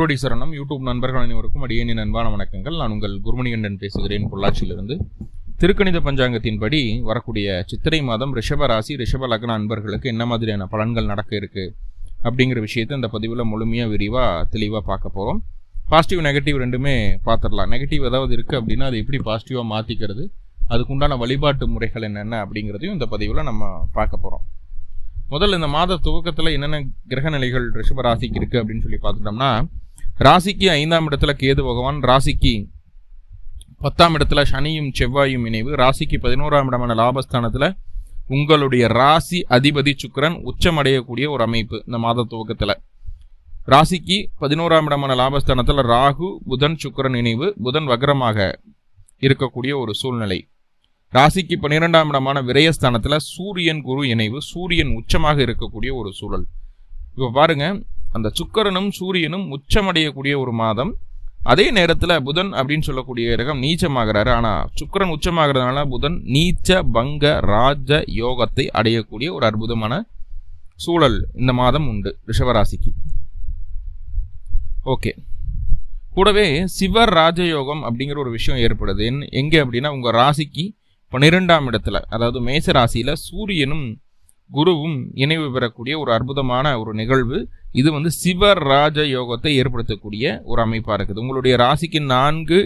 குருவடி சரணம். யூடியூப் நண்பர்கள் அனைவருக்கும் அடியேனின் அன்பான வணக்கங்கள். நான் உங்கள் குருமணிகண்டன் பேசுகிறேன் பொள்ளாச்சியிலிருந்து. திருக்கணித பஞ்சாங்கத்தின்படி வரக்கூடிய சித்திரை மாதம் ரிஷப ராசி ரிஷப லக்ன அன்பர்களுக்கு என்ன மாதிரியான பலன்கள் நடக்க இருக்கு அப்படிங்கிற விஷயத்தை இந்த பதிவில் முழுமையாக விரிவாக தெளிவாக பார்க்க போகிறோம் பாசிட்டிவ் நெகட்டிவ் ரெண்டுமே பார்த்துடலாம். நெகட்டிவ் ஏதாவது இருக்குது அப்படின்னா அது எப்படி பாசிட்டிவாக மாற்றிக்கிறது அதுக்குண்டான வழிபாட்டு முறைகள் என்னென்ன அப்படிங்கிறதையும் இந்த பதிவில் நம்ம பார்க்க போகிறோம் முதல்ல இந்த மாத துவக்கத்தில் என்னென்ன கிரக நிலைகள் ரிஷப ராசிக்கு இருக்குது அப்படின்னு சொல்லி பார்த்துட்டோம்னா ராசிக்கு ஐந்தாம் இடத்துல கேது பகவான் ராசிக்கு பத்தாம் இடத்துல சனியும் செவ்வாயும் இணைவு ராசிக்கு பதினோராம் இடமான லாபஸ்தானத்தில் உங்களுடைய ராசி அதிபதி சுக்கிரன் உச்சமடையக்கூடிய ஒரு அமைப்பு இந்த மாத துவக்கத்தில். ராசிக்கு பதினோராம் இடமான லாபஸ்தானத்தில் ராகு புதன் சுக்கரன் இணைவு புதன் வக்ரமாக இருக்கக்கூடிய ஒரு சூழ்நிலை. ராசிக்கு பன்னிரெண்டாம் இடமான விரயஸ்தானத்தில் சூரியன் குரு இணைவு சூரியன் உச்சமாக இருக்கக்கூடிய ஒரு சூழல். இப்போ பாருங்க அந்த சுக்கரனும் சூரியனும் உச்சமடையக்கூடிய ஒரு மாதம். அதே நேரத்தில் புதன் அப்படின்னு சொல்லக்கூடிய கிரகம் நீச்சமாகிறாரு. ஆனால் சுக்கரன் உச்சமாகிறதுனால புதன் நீச்ச பங்க ராஜ யோகத்தை அடையக்கூடிய ஒரு அற்புதமான சூழல் இந்த மாதம் உண்டு ரிஷவராசிக்கு ஓகே. கூடவே சிவர் ராஜயோகம் அப்படிங்கிற ஒரு விஷயம் ஏற்படுது. என் எங்கே அப்படின்னா உங்கள் ராசிக்கு பன்னிரெண்டாம் இடத்துல அதாவது மேச ராசியில் சூரியனும் குருவும் இணைவு பெறக்கூடிய ஒரு அற்புதமான ஒரு நிகழ்வு. இது வந்து சிவராஜ ராஜ யோகத்தை ஏற்படுத்தக்கூடிய ஒரு அமைப்பாக இருக்குது. உங்களுடைய ராசிக்கு நான்கு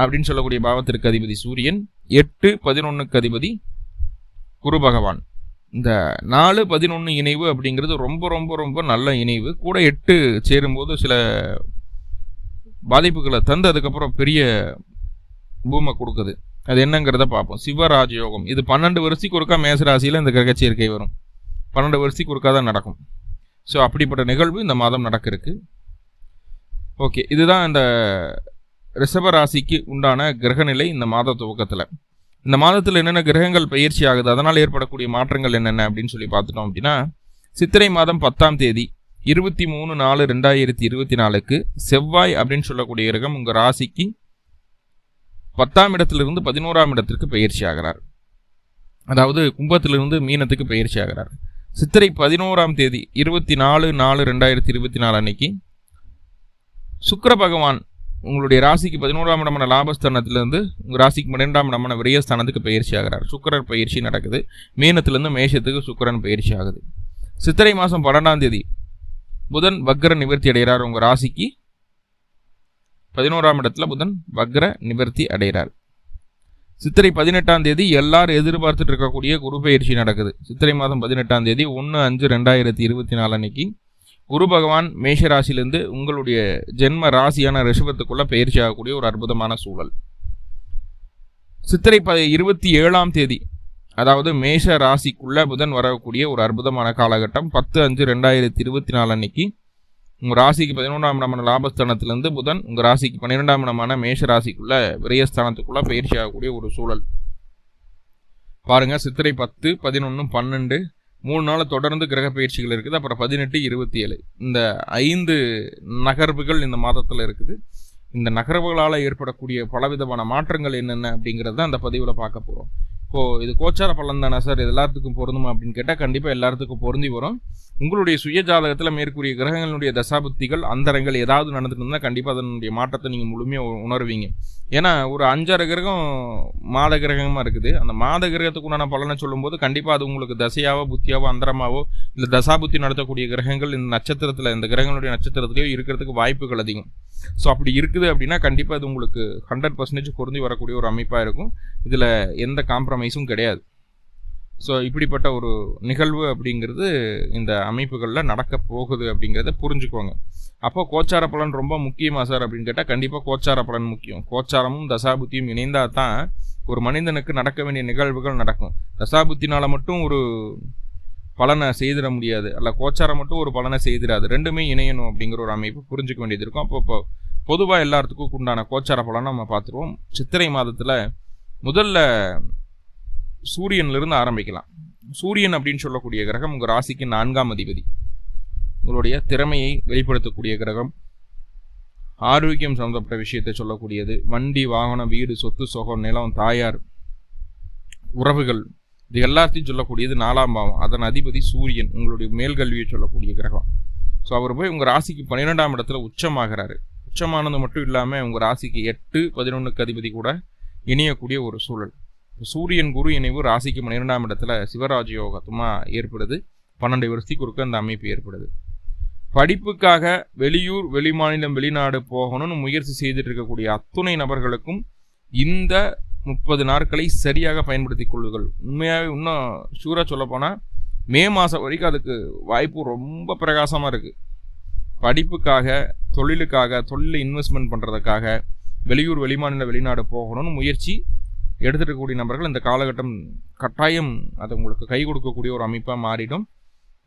அப்படின்னு சொல்லக்கூடிய பாவத்திற்கு அதிபதி சூரியன் எட்டு பதினொன்றுக்கு அதிபதி குரு பகவான். இந்த நாலு பதினொன்று இணைவு அப்படிங்கிறது ரொம்ப ரொம்ப ரொம்ப நல்ல இணைவு. கூட எட்டு சேரும்போது சில பாதிப்புகளை தந்து அதுக்கப்புறம் பெரிய பூமை கொடுக்குது. அது என்னங்கிறத பார்ப்போம். சிவராஜ யோகம் இது பன்னெண்டு வருஷத்துக்கு ஒருக்கா மேசராசியில் இந்த கிரக சேர்க்கை வரும். பன்னெண்டு வருஷத்துக்கு ஒருக்கா தான் நடக்கும். ஸோ அப்படிப்பட்ட நிகழ்வு இந்த மாதம் நடக்கிறதுக்கு ஓகே இதுதான் இந்த ரிஷபராசிக்கு உண்டான கிரகநிலை இந்த மாத துவக்கத்தில். இந்த மாதத்தில் என்னென்ன கிரகங்கள் பயிற்சி ஆகுது அதனால் ஏற்படக்கூடிய மாற்றங்கள் என்னென்ன அப்படின்னு சொல்லி பார்த்துட்டோம் அப்படின்னா சித்திரை மாதம் பத்தாம் தேதி இருபத்தி மூணு நாலு ரெண்டாயிரத்தி இருபத்தி நாலுக்கு செவ்வாய் அப்படின்னு சொல்லக்கூடிய கிரகம் உங்கள் ராசிக்கு பத்தாம் இடத்திலிருந்து பதினோராம் இடத்திற்கு பயிற்சி ஆகிறார். அதாவது கும்பத்திலிருந்து மீனத்துக்கு பயிற்சி ஆகிறார். சித்திரை பதினோராம் தேதி இருபத்தி நாலு நாலு ரெண்டாயிரத்தி இருபத்தி நாலு அன்னைக்கு சுக்கர பகவான் உங்களுடைய ராசிக்கு பதினோராம் இடமான லாபஸ்தானத்திலிருந்து உங்கள் ராசிக்கு பன்னெண்டாம் இடமான விரயஸ்தானத்துக்கு பயிற்சி ஆகிறார். சுக்கரர் பயிற்சி நடக்குது. மீனத்திலிருந்து மேஷத்துக்கு சுக்கரன் பயிற்சி ஆகுது. சித்திரை மாதம் பன்னெண்டாம் தேதி புதன் வக்ர நிவர்த்தி அடைகிறார் உங்கள் ராசிக்கு. பதினோராம் இடத்துல புதன் வக்ர நிவர்த்தி அடைகிறார். சித்திரை பதினெட்டாம் தேதி எல்லாரும் எதிர்பார்த்துட்டு இருக்கக்கூடிய குரு பயிற்சி நடக்குது. சித்திரை மாதம் பதினெட்டாம் தேதி ஒன்று அஞ்சு ரெண்டாயிரத்தி இருபத்தி நாலு அன்னைக்கு குரு பகவான் மேஷ ராசியிலிருந்து உங்களுடைய ஜென்ம ராசியான ரிஷபத்துக்குள்ள பயிற்சி ஆகக்கூடிய ஒரு அற்புதமான சூழல். சித்திரை ப இருபத்தி ஏழாம் தேதி அதாவது மேஷ ராசிக்குள்ள புதன் வரக்கூடிய ஒரு அற்புதமான காலகட்டம் பத்து அஞ்சு ரெண்டாயிரத்தி இருபத்தி நாலு அன்னைக்கு உங்கள் ராசிக்கு பதினொன்றாம் இடமான லாபஸ்தானத்திலேருந்து புதன் உங்கள் ராசிக்கு பன்னிரெண்டாம் இடமான மேஷ ராசிக்குள்ள விரயஸ்தானத்துக்குள்ளே பயிற்சி ஆகக்கூடிய ஒரு சூழல். பாருங்க சித்திரை பத்து பதினொன்று பன்னெண்டு மூணு நாள் தொடர்ந்து கிரக பயிற்சிகள் இருக்குது. அப்புறம் பதினெட்டு இருபத்தி ஏழு இந்த ஐந்து நகர்வுகள் இந்த மாதத்தில் இருக்குது. இந்த நகர்வுகளால் ஏற்படக்கூடிய பலவிதமான மாற்றங்கள் என்னென்ன அப்படிங்கிறத அந்த பதிவில் பார்க்க போகிறோம் இப்போது இது கோச்சார பலன் தானே சார்? இது எல்லாத்துக்கும் பொருந்துமா அப்படின்னு கேட்டால் கண்டிப்பாக எல்லாத்துக்கும் பொருந்தி வரும். உங்களுடைய சுய ஜாதகத்தில் மேற்கூறிய கிரகங்களுடைய தசாபுத்திகள் அந்தரங்கள் ஏதாவது நடந்துட்டு இருந்தால் கண்டிப்பாக அதனுடைய மாற்றத்தை நீங்கள் முழுமையாக உணர்வீங்க. ஏன்னா ஒரு அஞ்சரை கிரகம் மாத கிரகமாக இருக்குது. அந்த மாத கிரகத்துக்கு உண்டான பலனை சொல்லும்போது கண்டிப்பாக அது உங்களுக்கு தசையாவோ புத்தியாவோ அந்தரமாவோ இல்லை தசாபுத்தி நடத்தக்கூடிய கிரகங்கள் இந்த நட்சத்திரத்தில் இந்த கிரகங்களுடைய நட்சத்திரத்திலேயோ இருக்கிறதுக்கு வாய்ப்புகள் அதிகம். ஸோ அப்படி இருக்குது அப்படின்னா கண்டிப்பாக அது உங்களுக்கு ஹண்ட்ரட் பர்சன்டேஜ் பொருந்தி வரக்கூடிய ஒரு அமைப்பாக இருக்கும். இதில் எந்த காம்ப்ரமைஸும் கிடையாது. ஸோ இப்படிப்பட்ட ஒரு நிகழ்வு அப்படிங்கிறது இந்த அமைப்புகளில் நடக்க போகுது அப்படிங்கிறத புரிஞ்சுக்கோங்க. அப்போ கோச்சார பலன் ரொம்ப முக்கியமா சார் அப்படின்னு கேட்டால் கண்டிப்பாக கோச்சார பலன் முக்கியம். கோச்சாரமும் தசாபுத்தியும் இணைந்தால் தான் ஒரு மனிதனுக்கு நடக்க வேண்டிய நிகழ்வுகள் நடக்கும். தசாபுத்தினால் மட்டும் ஒரு பலனை செய்திட முடியாது. அல்ல கோச்சாரம் மட்டும் ஒரு பலனை செய்திடாது. ரெண்டுமே இணையணும் அப்படிங்கிற ஒரு அமைப்பு புரிஞ்சுக்க வேண்டியது இருக்கும். அப்போ இப்போ பொதுவாக எல்லாத்துக்கும் உண்டான கோச்சார பலனை நம்ம பார்த்துருவோம். சித்திரை மாதத்தில் முதல்ல சூரியன்லேருந்து ஆரம்பிக்கலாம். சூரியன் அப்படின்னு சொல்லக்கூடிய கிரகம் உங்கள் ராசிக்கு நான்காம் அதிபதி. உங்களுடைய திறமையை வெளிப்படுத்தக்கூடிய கிரகம். ஆரோக்கியம் சம்மந்தப்பட்ட விஷயத்தை சொல்லக்கூடியது. வண்டி வாகனம் வீடு சொத்து சொகம் நிலம் தாயார் உறவுகள் இது எல்லாத்தையும் சொல்லக்கூடியது நாலாம் பாவம். அதன் அதிபதி சூரியன் உங்களுடைய மேல்கல்வியை சொல்லக்கூடிய கிரகம். ஸோ அவர் போய் உங்கள் ராசிக்கு பன்னிரெண்டாம் இடத்துல உச்சமாகிறாரு. உச்சமானது மட்டும் இல்லாமல் உங்கள் ராசிக்கு எட்டு பதினொன்றுக்கு அதிபதி கூட இணையக்கூடிய ஒரு சூழல். சூரியன் குரு இணைவு ராசிக்கு பன்னிரெண்டாம் இடத்துல சிவராஜ யோகத்துமாக ஏற்படுது. பன்னெண்டு வருஷத்துக்கு ஒருக்க அந்த அமைப்பு ஏற்படுது. படிப்புக்காக வெளியூர் வெளிமாநிலம் வெளிநாடு போகணும்னு முயற்சி செய்துட்டு இருக்கக்கூடிய அத்துணை நபர்களுக்கும் இந்த முப்பது நாட்களை சரியாக பயன்படுத்தி கொள்ளுங்கள். உண்மையாகவே இன்னும் ஷூராக சொல்லப்போனால் மே மாதம் வரைக்கும் அதுக்கு வாய்ப்பு ரொம்ப பிரகாசமாக இருக்குது படிப்புக்காக தொழிலுக்காக தொழிலில் இன்வெஸ்ட்மெண்ட் பண்ணுறதுக்காக வெளியூர் வெளிமாநில வெளிநாடு போகணும்னு முயற்சி எடுத்துகிட்டக்கூடிய நபர்கள் இந்த காலகட்டம் கட்டாயம் அது உங்களுக்கு கை கொடுக்கக்கூடிய ஒரு அமைப்பாக மாறிடும்.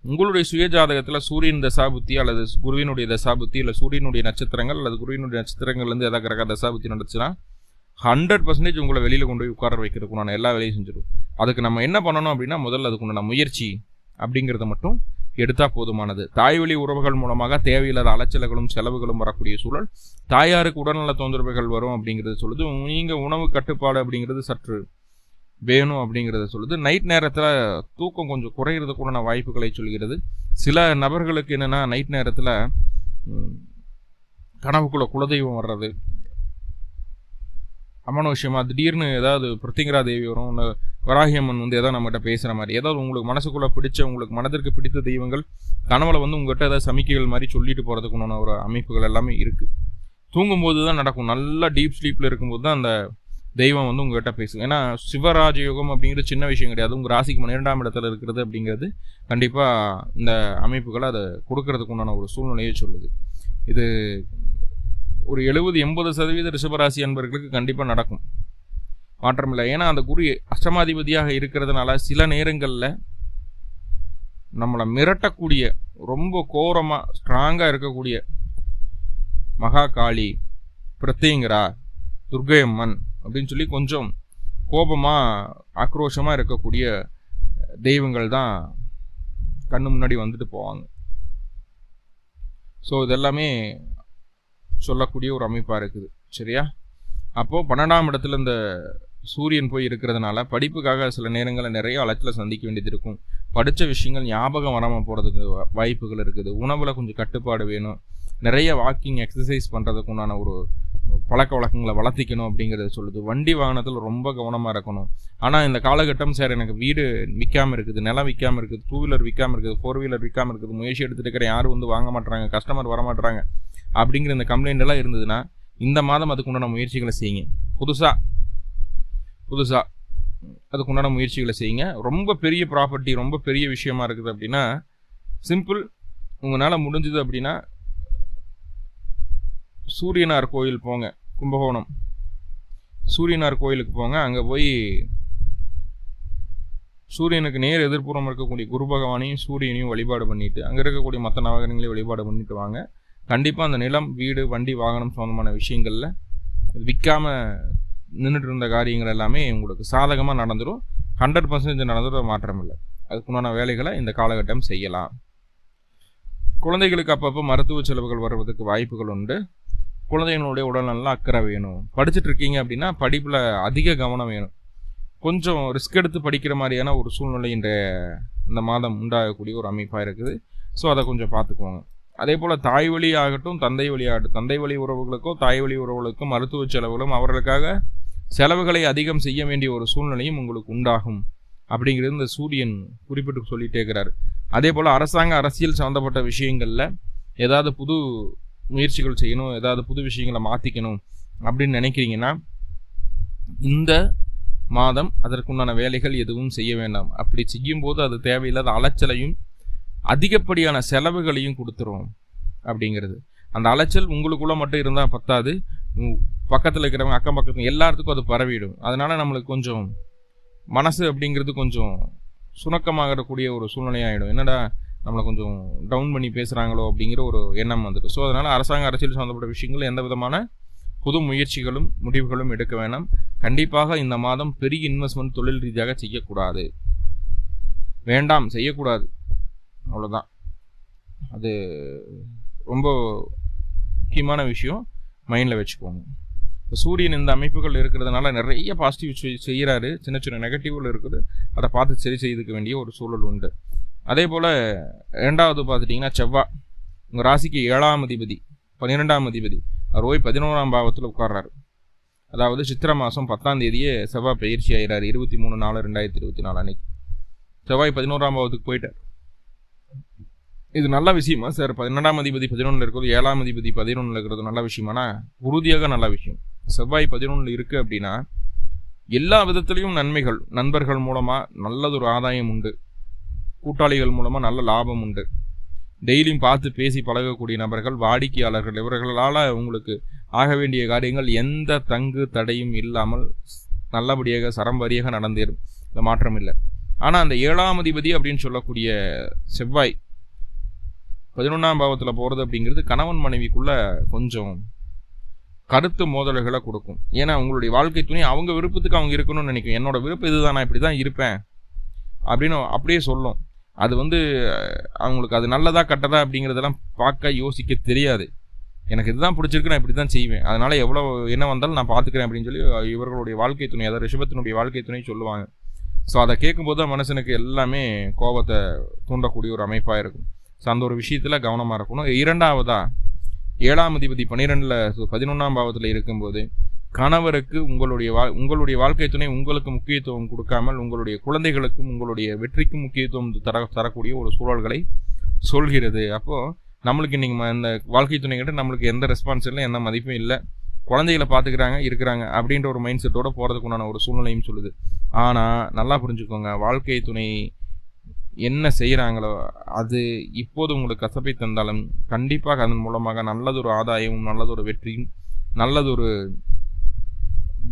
உங்களுடைய சுயஜாதகத்தில் சூரியன் தசாபுத்தி அல்லது குருவினுடைய தசாபுத்தி இல்லை சூரியனுடைய நட்சத்திரங்கள் அல்லது குருவினுடைய நட்சத்திரங்கள்லேருந்து எதாவது கிரக தசாபுத்தி நடந்துச்சுன்னா ஹண்ட்ரட் பர்சன்டேஜ் உங்களை வெளியில் கொண்டு போய் உட்கார வைக்கிறதுக்கு நான் எல்லா வேலையும் செஞ்சிடும். அதுக்கு நம்ம என்ன பண்ணணும் அப்படின்னா முதல்ல அதுக்குண்டான முயற்சி அப்படிங்கிறத மட்டும் எடுத்தால் போதுமானது. தாய்வழி உறவுகள் மூலமாக தேவையில்லாத அலைச்சல்களும் செலவுகளும் வரக்கூடிய சூழல் தாயாருக்கு உடல்நல தொந்தரவுகள் வரும் அப்படிங்கிறது சொல்லுது. நீங்கள் உணவு கட்டுப்பாடு அப்படிங்கிறது சற்று வேணும் அப்படிங்கிறத சொல்லுது. நைட் நேரத்தில் தூக்கம் கொஞ்சம் குறையிறதுக்குண்டான வாய்ப்புகளை சொல்கிறது. சில நபர்களுக்கு என்னென்னா நைட் நேரத்தில் கனவுக்குள்ள குலதெய்வம் வர்றது அம்மன விஷயமா திடீர்னு ஏதாவது பிருத்திங்கரா தேவி வரும் இல்லை வராகியம்மன் வந்து ஏதாவது நம்மகிட்ட பேசுகிற மாதிரி ஏதாவது உங்களுக்கு மனசுக்குள்ளே பிடிச்ச உங்களுக்கு மனதிற்கு பிடித்த தெய்வங்கள் கனவுல வந்து உங்கள்கிட்ட ஏதாவது சமிக்கைகள் மாதிரி சொல்லிட்டு போகிறதுக்குண்டான ஒரு அமைப்புகள் எல்லாமே இருக்குது தூங்கும்போது தான் நடக்கும். நல்லா டீப் ஸ்லீப்பில் இருக்கும்போது தான் அந்த தெய்வம் வந்து உங்கள்கிட்ட பேசும். ஏன்னா சிவராஜ யோகம் அப்படிங்கிறது சின்ன விஷயம் கிடையாது. உங்கள் ராசிக்கு பன்னிரெண்டாம் இடத்துல இருக்கிறது அப்படிங்கிறது கண்டிப்பாக இந்த அமைப்புகளை அதை கொடுக்கறதுக்கு உண்டான ஒரு சூழ்நிலையை சொல்லுது. இது ஒரு எழுபது எண்பது சதவீத ரிஷபராசி அன்பர்களுக்கு கண்டிப்பாக நடக்கும். மாற்றமில்லை. ஏன்னா அந்த குரு அஷ்டமாதிபதியாக இருக்கிறதுனால சில நேரங்களில் நம்மளை மிரட்டக்கூடிய ரொம்ப கோரமாக ஸ்ட்ராங்காக இருக்கக்கூடிய மகா காளி பிரத்யங்கரா துர்கையம்மன் அப்படின்னு சொல்லி கொஞ்சம் கோபமாக ஆக்ரோஷமாக இருக்கக்கூடிய தெய்வங்கள் தான் கண்ணு முன்னாடி வந்துட்டு போவாங்க. ஸோ இதெல்லாமே சொல்லக்கூடிய ஒரு அமைப்பாக இருக்குது. சரியா? அப்போது பன்னெண்டாம் இடத்துல இந்த சூரியன் போய் இருக்கிறதுனால படிப்புக்காக சில நேரங்களில் நிறைய அலைச்சலை சந்திக்க வேண்டியது இருக்கும். படித்த விஷயங்கள் ஞாபகம் வராமல் போகிறதுக்கு வாய்ப்புகள் இருக்குது. உணவில் கொஞ்சம் கட்டுப்பாடு வேணும். நிறைய வாக்கிங் எக்ஸசைஸ் பண்ணுறதுக்கு உண்டான ஒரு பழக்க வழக்கங்களை வளர்த்திக்கணும் அப்படிங்கிறத சொல்லுது. வண்டி வாகனத்தில் ரொம்ப கவனமாக இருக்கணும். ஆனால் இந்த காலகட்டம் சார் எனக்கு வீடு விற்காமல் இருக்குது நிலம் விற்காமல் இருக்குது டூ வீலர் விற்காமல் இருக்குது ஃபோர் வீலர் விற்காமல் இருக்குது முயற்சி எடுத்துகிட்டு இருக்கிற யாரும் வந்து வாங்க மாட்டுறாங்க கஸ்டமர் வர மாட்டுறாங்க அப்படிங்கிற இந்த கம்ப்ளைண்ட் எல்லாம் இருந்ததுன்னா இந்த மாதம் அதுக்குண்டான முயற்சிகளை செய்யுங்க. புதுசாக புதுசாக அதுக்குண்டான முயற்சிகளை செய்யுங்க. ரொம்ப பெரிய ப்ராப்பர்ட்டி ரொம்ப பெரிய விஷயமா இருக்குது அப்படின்னா சிம்பிள் உங்களால் முடிஞ்சது அப்படின்னா சூரியனார் கோயில் போங்க கும்பகோணம். சூரியனார் கோயிலுக்கு போங்க அங்கே போய் சூரியனுக்கு நேர் எதிர்ப்புறம் இருக்கக்கூடிய குரு பகவானையும் சூரியனையும் வழிபாடு பண்ணிட்டு அங்கே இருக்கக்கூடிய மற்ற நவகரங்களையும் வழிபாடு பண்ணிட்டு வாங்க. கண்டிப்பாக அந்த நிலம் வீடு வண்டி வாகனம் சம்மந்தமான விஷயங்களில் விற்காம நின்றுட்டு இருந்த காரியங்கள் எல்லாமே உங்களுக்கு சாதகமாக நடந்துடும் ஹண்ட்ரட் பர்சன்டேஜ் நடந்துடும் மாற்றம் இல்லை. அதுக்குண்டான வேலைகளை இந்த காலகட்டம் செய்யலாம். குழந்தைகளுக்கு அப்பப்போ மருத்துவ செலவுகள் வருவதற்கு வாய்ப்புகள் உண்டு. குழந்தைங்களுடைய உடல்நல அக்கறை வேணும். படிச்சுட்டு இருக்கீங்க அப்படின்னா படிப்பில் அதிக கவனம் வேணும். கொஞ்சம் ரிஸ்க் எடுத்து படிக்கிற மாதிரியான ஒரு சூழ்நிலை இந்த இந்த மாதம் உண்டாகக்கூடிய ஒரு அமைப்பாக இருக்குது. ஸோ அதை கொஞ்சம் பார்த்துக்குவாங்க. அதே போல் தாய் வழி ஆகட்டும் தந்தை வழி ஆகட்டும். தந்தை வழி உறவுகளுக்கோ தாய் வழி உறவுகளுக்கும் மருத்துவ செலவுகளும் அவர்களுக்காக செலவுகளை அதிகம் செய்ய வேண்டிய ஒரு சூழ்நிலையும் உங்களுக்கு உண்டாகும். அப்படிங்கிறது இந்த சூரியன் குறிப்பிட்டு சொல்லிட்டே இருக்கிறார். அதே போல் அரசாங்க அரசியல் சம்மந்தப்பட்ட விஷயங்களில் ஏதாவது புது முயற்சிகள் செய்யணும் ஏதாவது புது விஷயங்களை மாற்றிக்கணும் அப்படின்னு நினைக்கிறீங்கன்னா இந்த மாதம் அதற்குண்டான வேலைகள் எதுவும் செய்ய வேண்டாம். அப்படி செய்யும்போது அது தேவையில்லாத அலைச்சலையும் அதிகப்படியான செலவுகளையும் கொடுத்துரும் அப்படிங்கிறது. அந்த அலைச்சல் உங்களுக்குள்ளே மட்டும் இருந்தால் பத்தாது. பக்கத்தில் இருக்கிறவங்க அக்கம் பக்கத்து எல்லாத்துக்கும் அது பரவிடும். அதனால் நம்மளுக்கு கொஞ்சம் மனசு அப்படிங்கிறது கொஞ்சம் சுணக்கமாகக்கூடிய ஒரு சூழ்நிலையாகிடும் என்னடா நம்மளை கொஞ்சம் டவுன் பண்ணி பேசுகிறாங்களோ அப்படிங்கிற ஒரு எண்ணம் வந்துடும் ஸோ அதனால் அரசாங்க அரசியல் சம்மந்தப்பட்ட விஷயங்கள் எந்த விதமான புது முயற்சிகளும் முடிவுகளும் எடுக்க வேண்டாம் கண்டிப்பாக இந்த மாதம் பெரிய இன்வெஸ்ட்மெண்ட் தொழில் ரீதியாக செய்யக்கூடாது. வேண்டாம் செய்யக்கூடாது. அவ்வளோதான் அது ரொம்ப முக்கியமான விஷயம். மைண்டில் வச்சுக்கோங்க. இப்போ சூரியன் இந்த அமைப்புகள் இருக்கிறதுனால நிறைய பாசிட்டிவ் செய்கிறாரு சின்ன சின்ன நெகட்டிவ்கள் இருக்குது. அதை பார்த்து சரி செய்துக்க வேண்டிய ஒரு சூழல் உண்டு. அதே போல் ரெண்டாவது பார்த்துட்டிங்கன்னா செவ்வாய் உங்கள் ராசிக்கு ஏழாம் அதிபதி பன்னிரெண்டாம் அதிபதி அவர் போய் பதினோராம் பாவத்தில் உட்கார்றாரு. அதாவது சித்திரை மாதம் பத்தாம் தேதியே செவ்வாய் பயிற்சி ஆகிறார் இருபத்தி மூணு நாலு ரெண்டாயிரத்தி இருபத்தி நாலு அன்னைக்கு. செவ்வாய் பதினோராம் பாவத்துக்கு போயிட்டார். இது நல்ல விஷயமா சார்? பன்னெண்டாம் அதிபதி பதினொன்றில் இருக்கிறது ஏழாம் அதிபதி பதினொன்றில் இருக்கிறது நல்ல விஷயமானா? உறுதியாக நல்ல விஷயம். செவ்வாய் பதினொன்றில் இருக்குது அப்படின்னா எல்லா விதத்துலேயும் நன்மைகள் நண்பர்கள் மூலமாக நல்லதொரு ஆதாயம் உண்டு. கூட்டாளிகள் மூலமாக நல்ல லாபம் உண்டு. டெய்லியும் பார்த்து பேசி பழகக்கூடிய நபர்கள் வாடிக்கையாளர்கள் இவர்களால் உங்களுக்கு ஆக வேண்டிய காரியங்கள் எந்த தங்கு தடையும் இல்லாமல் நல்லபடியாக சரம்பரியாக நடந்தேறும் இந்த மாற்றம் இல்லை. ஆனால் அந்த ஏழாம் அதிபதி அப்படின்னு சொல்லக்கூடிய செவ்வாய் பதினொன்றாம் பாவத்தில் போகிறது அப்படிங்கிறது கணவன் மனைவிக்குள்ளே கொஞ்சம் கருத்து மோதல்களை கொடுக்கும். ஏன்னா உங்களுடைய வாழ்க்கை துணை அவங்க விருப்பத்துக்கு அவங்க இருக்கணும்னு நினைக்கும். என்னோட விருப்பம் இதுதான் நான் இப்படி தான் இருப்பேன் அப்படின்னு அப்படியே சொல்லும். அது வந்து அவங்களுக்கு அது நல்லதா கட்டதா அப்படிங்கிறதெல்லாம் பார்க்க யோசிக்க தெரியாது. எனக்கு இதுதான் பிடிச்சிருக்கு நான் இப்படி தான் செய்வேன். அதனால் எவ்வளோ என்ன வந்தாலும் நான் பார்த்துக்கிறேன் அப்படின்னு சொல்லி இவர்களுடைய வாழ்க்கை துணை அதாவது ரிஷபத்தினுடைய வாழ்க்கை துணை சொல்லுவாங்க. ஸோ அதை கேட்கும்போது தான் மனுஷனுக்கு எல்லாமே கோபத்தை தூண்டக்கூடிய ஒரு அமைப்பாக இருக்கும். ஸோ அந்த ஒரு விஷயத்தில் கவனமாக இருக்கணும். இரண்டாவதாக ஏழாம் அதிபதி பன்னிரெண்டில் பதினொன்றாம் பாவத்தில் இருக்கும்போது கணவருக்கு உங்களுடைய வா உங்களுடைய வாழ்க்கை துணை உங்களுக்கு முக்கியத்துவம் கொடுக்காமல் உங்களுடைய குழந்தைகளுக்கும் உங்களுடைய வெற்றிக்கும் முக்கியத்துவம் தர தரக்கூடிய ஒரு சூழல்களை சொல்கிறது. அப்போது நம்மளுக்கு இன்றைக்கி இந்த வாழ்க்கை துணை கிட்ட நம்மளுக்கு எந்த ரெஸ்பான்ஸ் இல்லை எந்த மதிப்பும் இல்லை. குழந்தைகளை பார்த்துக்கிறாங்க இருக்கிறாங்க அப்படின்ற ஒரு மைண்ட் செட்டோட போகிறதுக்குண்டான ஒரு சூழ்நிலையும் சொல்லுது. ஆனால் நல்லா புரிஞ்சுக்கோங்க வாழ்க்கை துணை என்ன செய்கிறாங்களோ அது இப்போது உங்களுக்கு கசப்பை தந்தாலும் கண்டிப்பாக அதன் மூலமாக நல்லதொரு ஆதாயமும் நல்லதொரு வெற்றியும் நல்லதொரு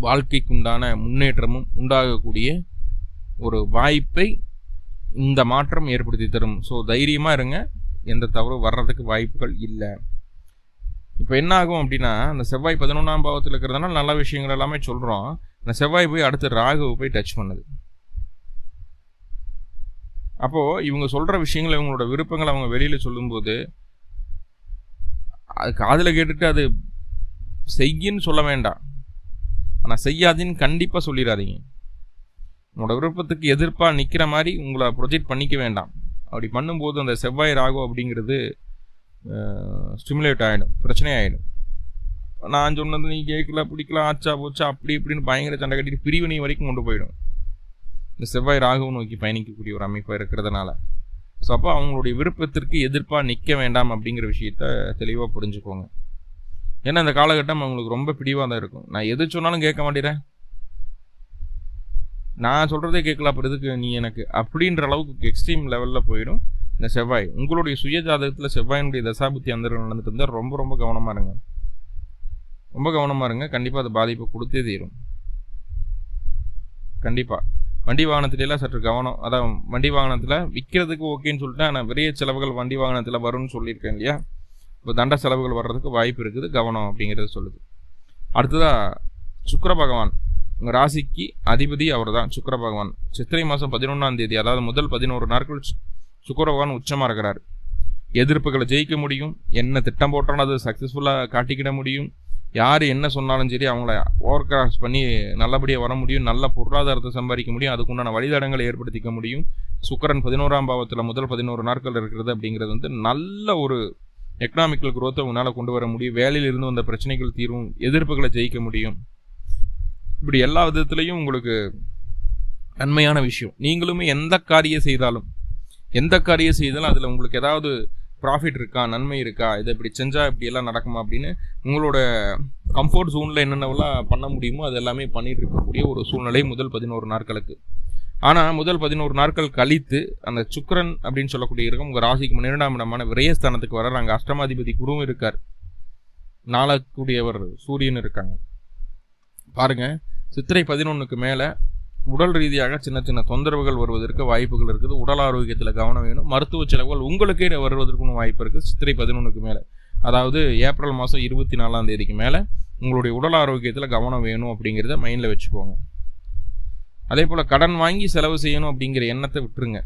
வாழ்க்கைக்குண்டான முன்னேற்றமும் உண்டாகக்கூடிய ஒரு வாய்ப்பை இந்த மாற்றம் ஏற்படுத்தி தரும். ஸோ தைரியமாக இருங்க. எந்த தவறும் வர்றதுக்கு வாய்ப்புகள் இல்லை. இப்போ என்ன ஆகும் அப்படின்னா அந்த செவ்வாய் பதினொன்றாம் பாவத்தில் இருக்கிறதுனால நல்ல விஷயங்கள் எல்லாமே சொல்கிறோம் அந்த செவ்வாய் போய் அடுத்து ராகுவை போய் டச் பண்ணுது. அப்போது இவங்க சொல்கிற விஷயங்கள் இவங்களோட விருப்பங்களை அவங்க வெளியில் சொல்லும்போது அது காதில் கேட்டுட்டு அது செய்யின்னு சொல்ல வேண்டாம். ஆனால் செய்யாதுன்னு கண்டிப்பாக சொல்லிடாதீங்க உங்களோட விருப்பத்துக்கு எதிர்ப்பாக நிற்கிற மாதிரி உங்களை ப்ரொஜெக்ட் பண்ணிக்க வேண்டாம். அப்படி பண்ணும்போது அந்த செவ்வாய் ராகு அப்படிங்கிறது ஸ்டிமுலேட் ஆகிடும் பிரச்சனை ஆகிடும் நான் சொன்னது நீ கேட்கல பிடிக்கல ஆச்சா போச்சா அப்படி இப்படின்னு பயங்கர சண்டை கட்டிட்டு பிரிவினை வரைக்கும் கொண்டு போயிடும். இந்த செவ்வாய் ராகுவை நோக்கி பயணிக்கக்கூடிய ஒரு அமைப்பாக இருக்கிறதுனால. ஸோ அப்போ அவங்களுடைய விருப்பத்திற்கு எதிர்ப்பாக நிற்க வேண்டாம் அப்படிங்கிற விஷயத்த தெளிவாக புரிஞ்சுக்கோங்க. ஏன்னா இந்த காலகட்டம் அவங்களுக்கு ரொம்ப பிடிவாக தான் இருக்கும். நான் எது சொன்னாலும் கேட்க மாட்டேறேன் நான் சொல்கிறதே கேட்கல அப்புறம் எதுக்கு நீ எனக்கு? அப்படின்ற அளவுக்கு எக்ஸ்ட்ரீம் லெவலில் போயிடும். இந்த செவ்வாய். உங்களுடைய சுய ஜாதகத்தில் செவ்வாயினுடைய தசாபுத்தி அந்தர்கள் நடந்துட்டு இருந்தால் ரொம்ப ரொம்ப கவனமாக இருங்க. ரொம்ப கவனமாக இருங்க. கண்டிப்பாக அது பாதிப்பை கொடுத்தே தீரும். கண்டிப்பாக வண்டி வாகனத்துலலாம் சற்று கவனம். அதான் வண்டி வாகனத்தில் விற்கிறதுக்கு ஓகேன்னு சொல்லிட்டு ஆனால் விரைய செலவுகள் வண்டி வாகனத்தில் வரும்னு சொல்லியிருக்கேன் இல்லையா? இப்போ தண்ட செலவுகள் வர்றதுக்கு வாய்ப்பு இருக்குது கவனம் அப்படிங்கிறது சொல்லுது. அடுத்ததாக சுக்கர பகவான். உங்கள் ராசிக்கு அதிபதி அவர் தான் சுக்கர பகவான். சித்திரை மாதம் பதினொன்றாம் தேதி அதாவது முதல் பதினோரு நாட்கள் சுக்கர பகவான் உச்சமாக இருக்கிறார். எதிர்ப்புகளை ஜெயிக்க முடியும் என்ன திட்டம் போட்டாலும் அது சக்ஸஸ்ஃபுல்லாக காட்டிக்கிட முடியும். யார் என்ன சொன்னாலும் சரி அவங்கள ஓவர் கிராஸ் பண்ணி நல்லபடியாக வர முடியும் நல்ல பொருளாதாரத்தை சம்பாதிக்க முடியும் அதுக்குண்டான வழிதடங்களை ஏற்படுத்திக்க முடியும். சுக்கரன் பதினோராம் பாவத்தில் முதல் பதினோரு நாட்கள் இருக்கிறது அப்படிங்கிறது வந்து நல்ல ஒரு எக்கனாமிக்கல் குரோத்தை உன்னால் கொண்டு வர முடியும். வேலையில் இருந்து வந்த பிரச்சனைகள் தீரும். எதிர்ப்புகளை ஜெயிக்க முடியும். இப்படி எல்லா விதத்துலேயும் உங்களுக்கு நன்மையான விஷயம். நீங்களுமே எந்த காரியம் செய்தாலும் எந்த காரியம் செய்தாலும் அதில் உங்களுக்கு ஏதாவது ப்ராஃபிட் இருக்கா நன்மை இருக்கா இதை இப்படி செஞ்சால் இப்படி எல்லாம் நடக்குமா அப்படின்னு உங்களோட கம்ஃபர்ட் ஜோனில் என்னென்னவெல்லாம் பண்ண முடியுமோ அது எல்லாமே பண்ணிட்டு இருக்கக்கூடிய ஒரு சூழ்நிலை முதல் பதினோரு நாட்களுக்கு. ஆனால் முதல் பதினோரு நாட்கள் கழித்து அந்த சுக்கரன் அப்படின்னு சொல்லக்கூடிய இருக்கும் உங்கள் ராசிக்கு பன்னிரெண்டாம் இடமான விரயஸ்தானத்துக்கு வர அங்கே அஷ்டமாதிபதி குருவும் இருக்கார். நாளக்கூடியவர் சூரியன் இருக்காங்க. பாருங்கள் சித்திரை பதினொன்றுக்கு மேலே உடல் ரீதியாக சின்ன சின்ன தொந்தரவுகள் வருவதற்கு வாய்ப்புகள் இருக்குது. உடல் ஆரோக்கியத்தில் கவனம் வேணும். மருத்துவ செலவுகள் உங்களுக்கே வருவதற்குன்னு வாய்ப்பு இருக்குது சித்திரை பதினொன்றுக்கு மேலே. அதாவது ஏப்ரல் மாதம் இருபத்தி நாலாம் தேதிக்கு மேலே உங்களுடைய உடல் ஆரோக்கியத்தில் கவனம் வேணும் அப்படிங்கிறத மைண்டில் வச்சுக்கோங்க. அதே போல் கடன் வாங்கி செலவு செய்யணும் அப்படிங்கிற எண்ணத்தை விட்டுருங்க.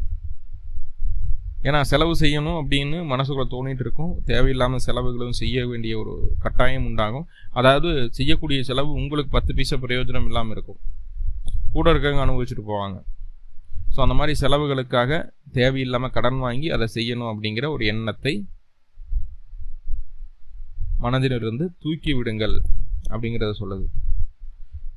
ஏன்னா செலவு செய்யணும் அப்படின்னு மனசுக்குள்ள தோணிட்டு இருக்கும். தேவையில்லாமல் செலவுகளும் செய்ய வேண்டிய ஒரு கட்டாயம் உண்டாகும். அதாவது செய்யக்கூடிய செலவு உங்களுக்கு பத்து பைசா பிரயோஜனம் இல்லாமல் இருக்கும். கூட இருக்கவங்க அனுபவிச்சுட்டு போவாங்க. ஸோ அந்த மாதிரி செலவுகளுக்காக தேவையில்லாமல் கடன் வாங்கி அதை செய்யணும் அப்படிங்கிற ஒரு எண்ணத்தை மனதிலிருந்து தூக்கி விடுங்கள் அப்படிங்கிறத சொல்லுது.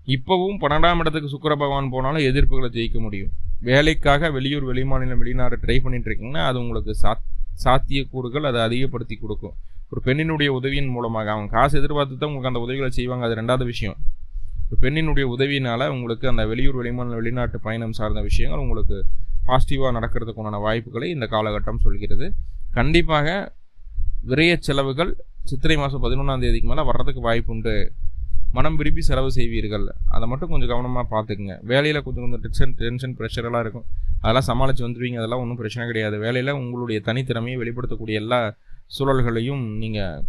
இப்போவும் பன்னெண்டாம் இடத்துக்கு சுக்கர பகவான் போனாலும் எதிர்ப்புகளை ஜெயிக்க முடியும். வேலைக்காக வெளியூர் வெளிமாநிலம் வெளிநாடு ட்ரை பண்ணிட்டு இருக்கீங்கன்னா அது உங்களுக்கு சாத் சாத்தியக்கூறுகள் அதை அதிகப்படுத்தி கொடுக்கும். ஒரு பெண்ணினுடைய உதவியின் மூலமாக அவங்க காசு எதிர்பார்த்து தான் உங்களுக்கு அந்த உதவிகளை செய்வாங்க. அது ரெண்டாவது விஷயம். ஒரு பெண்ணினுடைய உதவியினால் உங்களுக்கு அந்த வெளியூர் வெளிமாநில வெளிநாட்டு பயணம் சார்ந்த விஷயங்கள் உங்களுக்கு பாசிட்டிவாக நடக்கிறதுக்குண்டான வாய்ப்புகளை இந்த காலகட்டம் சொல்கிறது. கண்டிப்பாக விரைய செலவுகள் சித்திரை மாதம் பதினொன்றாம் தேதிக்கு மேலே வர்றதுக்கு வாய்ப்பு உண்டு மனம் விரும்பி செலவு செய்வீர்கள். அதை மட்டும் கொஞ்சம் கவனமாக பார்த்துக்குங்க. வேலையில் கொஞ்சம் கொஞ்சம் டென்ஷன் டென்ஷன் ப்ரெஷரெல்லாம் இருக்கும். அதெல்லாம் சமாளித்து வந்துடுவீங்க அதெல்லாம் ஒன்றும் பிரச்சனை கிடையாது. வேலையில் உங்களுடைய தனித்திறமையை வெளிப்படுத்தக்கூடிய எல்லா சூழல்களையும் நீங்கள்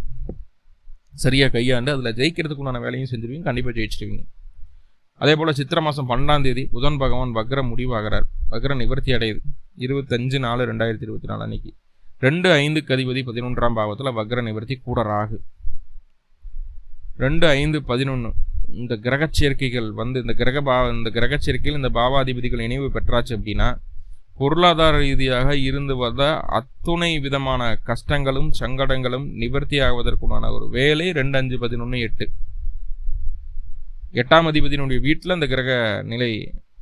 சரியாக கையாண்டு அதில் ஜெயிக்கிறதுக்குண்டான வேலையும் செஞ்சுருவீங்க. கண்டிப்பாக ஜெயிச்சிருவீங்க. அதே போல் சித்திர மாதம் பன்னெண்டாம் தேதி புதன் பகவான் வக்ர முடிவாகிறார். வக்ர நிவர்த்தி அடையுது. இருபத்தஞ்சு நாலு ரெண்டாயிரத்தி இருபத்தி நாலு அன்னைக்கு. ரெண்டு ஐந்துக்கு அதிபதி பதினொன்றாம் பாவத்தில் வக்ர நிவர்த்தி கூட ராகு. ரெண்டு ஐந்து பதினொன்று இந்த கிரக சேர்க்கைகள் வந்து இந்த கிரக பா இந்த கிரக சேர்க்கையில் இந்த பாவாதிபதிகள் இணைவு பெற்றாச்சு அப்படின்னா பொருளாதார ரீதியாக இருந்து வந்த அத்துணை விதமான கஷ்டங்களும் சங்கடங்களும் நிவர்த்தி ஆவதற்குண்டான ஒரு வேலை ரெண்டு அஞ்சு பதினொன்று எட்டு. எட்டாம் அதிபதியினுடைய வீட்டில் அந்த கிரக நிலை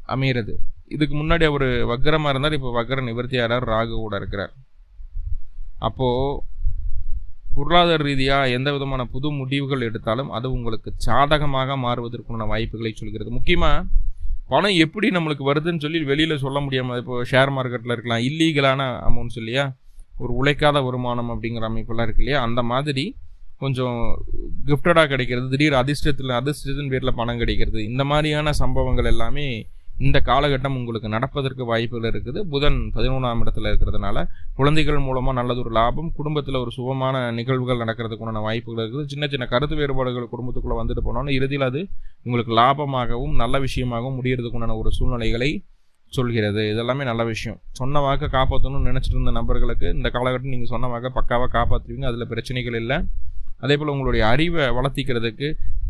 அமைகிறது. இதுக்கு முன்னாடி அவர் வக்கரமாக இருந்தார் இப்போ வக்கர நிவர்த்தியாளர் ராகு கூட இருக்கிறார். அப்போது பொருளாதார ரீதியாக எந்த விதமான புது முடிவுகள் எடுத்தாலும் அது உங்களுக்கு சாதகமாக மாறுவதற்குண்டான வாய்ப்புகளை சொல்கிறது. முக்கியமாக பணம் எப்படி நம்மளுக்கு வருதுன்னு சொல்லி வெளியில் சொல்ல முடியாமல் இப்போ ஷேர் மார்க்கெட்டில் இருக்கலாம் இல்லீகலான அமௌண்ட்ஸ் இல்லையா ஒரு உழைக்காத வருமானம் அப்படிங்கிற அமைப்பெல்லாம் இருக்கு இல்லையா? அந்த மாதிரி கொஞ்சம் கிஃப்டடாக கிடைக்கிறது திடீர் அதிர்ஷ்டத்தில் அதிர்ஷ்டத்தின் பேரில் பணம் கிடைக்கிறது இந்த மாதிரியான சம்பவங்கள் எல்லாமே இந்த காலகட்டம் உங்களுக்கு நடப்பதற்கு வாய்ப்புகள் இருக்குது. புதன் பதினொன்றாம் இடத்துல இருக்கிறதுனால குழந்தைகள் மூலமாக நல்லதொரு லாபம் குடும்பத்தில் ஒரு சுபமான நிகழ்வுகள் நடக்கிறதுக்குண்டான வாய்ப்புகள் இருக்குது. சின்ன சின்ன கருத்து வேறுபாடுகள் குடும்பத்துக்குள்ளே வந்துட்டு போனோம்னா இறுதியில் அது உங்களுக்கு லாபமாகவும் நல்ல விஷயமாகவும் முடியறதுக்குண்டான ஒரு சூழ்நிலைகளை சொல்கிறது. இதெல்லாமே நல்ல விஷயம். சொன்ன வாக்கை காப்பாற்றணும்னு நினச்சிட்டு இருந்த நபர்களுக்கு இந்த காலகட்டம் நீங்கள் சொன்ன வாக்கை பக்காவாக காப்பாற்றுவீங்க அதில் பிரச்சனைகள் இல்லை. அதே போல் உங்களுடைய அறிவை வளர்த்திக்கிறதுக்கு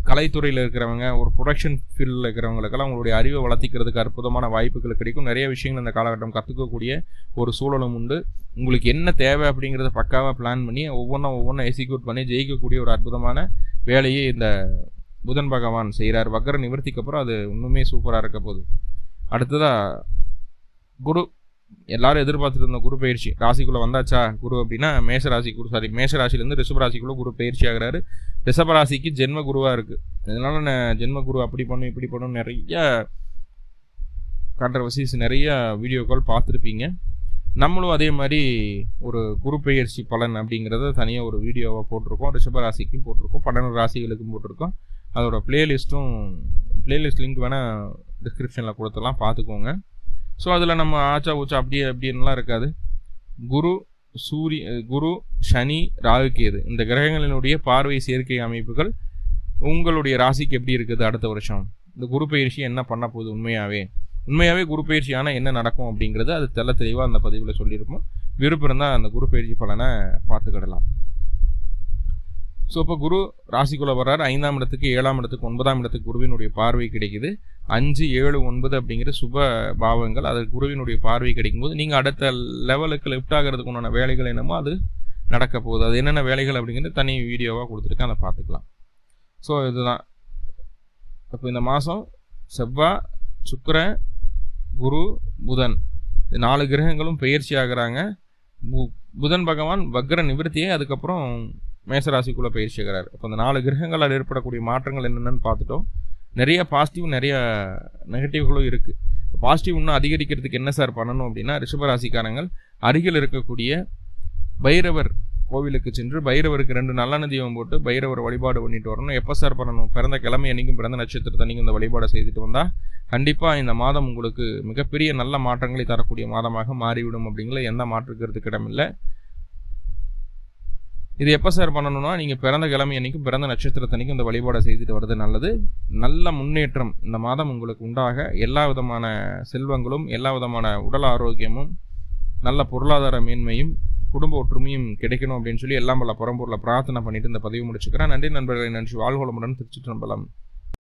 கலைத்துறையில் இருக்கிறவங்க ஒரு ப்ரொடக்ஷன் ஃபீல்டில் இருக்கிறவங்களுக்கெல்லாம் உங்களுடைய அறிவை வளர்த்திக்கிறதுக்கு அற்புதமான வாய்ப்புகள் கிடைக்கும். நிறைய விஷயங்கள் இந்த காலகட்டம் கற்றுக்கக்கூடிய ஒரு சூழலும் உண்டு. உங்களுக்கு என்ன தேவை அப்படிங்கிறத பக்காவாக பிளான் பண்ணி ஒவ்வொன்றும் ஒவ்வொன்றும் எக்ஸிக்யூட் பண்ணி ஜெயிக்கக்கூடிய ஒரு அற்புதமான வேலையை இந்த புதன் பகவான் செய்கிறார் வக்கர நிவர்த்திக்கு அப்புறம் அது இன்னுமே சூப்பராக இருக்க போகுது. அடுத்ததாக குரு எல்லாரும் எதிர்பார்த்துட்டு இருந்த குரு பயிற்சி. ராசிக்குள்ளே வந்தாச்சா? குரு அப்படின்னா மேசராசி குரு சாரி மேசராசிலேருந்து ரிஷப குரு பயிற்சி ஆகிறாரு. ரிஷப ராசிக்கு ஜென்ம குருவாக இருக்குது அதனால நான் ஜென்ம குரு அப்படி பண்ணும் இப்படி பண்ணும் நிறைய கான்ட்ரவர்சிஸ் நிறைய கால் பார்த்துருப்பீங்க. நம்மளும் அதே மாதிரி ஒரு குரு பெயர்ச்சி பலன் அப்படிங்கிறத தனியாக ஒரு வீடியோவாக போட்டிருக்கோம். ரிஷப ராசிக்கும் போட்டிருக்கோம். பன்னெண்டு ராசிகளுக்கும் போட்டிருக்கோம். அதோட பிளேலிஸ்ட்டும் பிளேலிஸ்ட் லிங்க் வேணால் டிஸ்கிரிப்ஷனில் கொடுத்துலாம் பார்த்துக்கோங்க. ஸோ அதில் நம்ம ஆச்சா ஊச்சா அப்படியே அப்படின்லாம் இருக்காது. குரு சூரிய குரு சனி ராகுகேது இந்த கிரகங்களினுடைய பார்வை சேர்க்கை அமைப்புகள் உங்களுடைய ராசிக்கு எப்படி இருக்குது அடுத்த வருஷம்? இந்த குரு பயிற்சி என்ன பண்ண போகுது உண்மையாகவே உண்மையாகவே குரு பயிற்சி ஆனால் என்ன நடக்கும் அப்படிங்கிறது அது தெல்ல தெளிவாக அந்த பதிவில் சொல்லியிருப்போம். விருப்பம் இருந்தால் அந்த குரு பயிற்சி பலனை பார்த்துக்கிடலாம். ஸோ இப்போ குரு ராசிக்குள்ளே வர்றாரு. ஐந்தாம் இடத்துக்கு ஏழாம் இடத்துக்கு ஒன்பதாம் இடத்துக்கு குருவினுடைய பார்வை கிடைக்குது. அஞ்சு ஏழு ஒன்பது அப்படிங்கிற சுப பாவங்கள் அது குருவினுடைய பார்வை கிடைக்கும்போது நீங்கள் அடுத்த லெவலுக்கு லிஃப்ட் ஆகிறதுக்கு உண்டான வேலைகள் என்னமோ அது நடக்க போகுது. அது என்னென்ன வேலைகள் அப்படிங்கிறது தனி வீடியோவாக கொடுத்துருக்கேன். அதை பார்த்துக்கலாம். ஸோ இதுதான். இப்போ இந்த மாதம் செவ்வாய் சுக்கரன் குரு புதன். நாலு கிரகங்களும் பயிற்சி ஆகிறாங்க. புதன் பகவான் வக்ர நிவர்த்தியை அதுக்கப்புறம் மேசராசிக்குள்ளே பயிற்சி ஆகிறார் இப்போ அந்த நாலு கிரகங்களால் ஏற்படக்கூடிய மாற்றங்கள் என்னென்னு பார்த்துட்டோம். நிறைய பாசிட்டிவ் நிறைய நெகட்டிவ்களும் இருக்குது பாசிட்டிவ் இன்னும் அதிகரிக்கிறதுக்கு என்ன சார் பண்ணணும் அப்படின்னா ரிஷபராசிக்காரங்கள் அருகில் இருக்கக்கூடிய பைரவர் கோவிலுக்கு சென்று பைரவருக்கு ரெண்டு நல்ல நதியம் போட்டு பைரவர் வழிபாடு பண்ணிட்டு வரணும். எப்போ சார் பண்ணணும்? பிறந்த கிழமை அன்றைக்கும் பிறந்த நட்சத்திரத்தை நீங்கள் இந்த வழிபாடை செய்துட்டு வந்தால் கண்டிப்பாக இந்த மாதம் உங்களுக்கு மிகப்பெரிய நல்ல மாற்றங்களை தரக்கூடிய மாதமாக மாறிவிடும் அப்படிங்கிற எந்த மாற்றுக்கிறதுக்கு இடமில்லை. இது எப்போ சார் பண்ணணும்னா நீங்கள் பிறந்த கிழமை அன்னைக்கும் பிறந்த நட்சத்திரத்தன்னைக்கும் இந்த வழிபாடை செய்துட்டு வர்றது நல்லது. நல்ல முன்னேற்றம் இந்த மாதம் உங்களுக்கு உண்டாக. எல்லா விதமான செல்வங்களும் எல்லா விதமான உடல் ஆரோக்கியமும் நல்ல பொருளாதார மேன்மையும் குடும்ப ஒற்றுமையும் கிடைக்கணும் அப்படின்னு சொல்லி எல்லாம் பல புறம்பூரில் பிரார்த்தனை பண்ணிட்டு இந்த பதிவு முடிச்சுக்கிறேன். நன்றி நண்பர்களை நன்றி. வாழ்வளமுடன் திருச்சி நம்பலாம்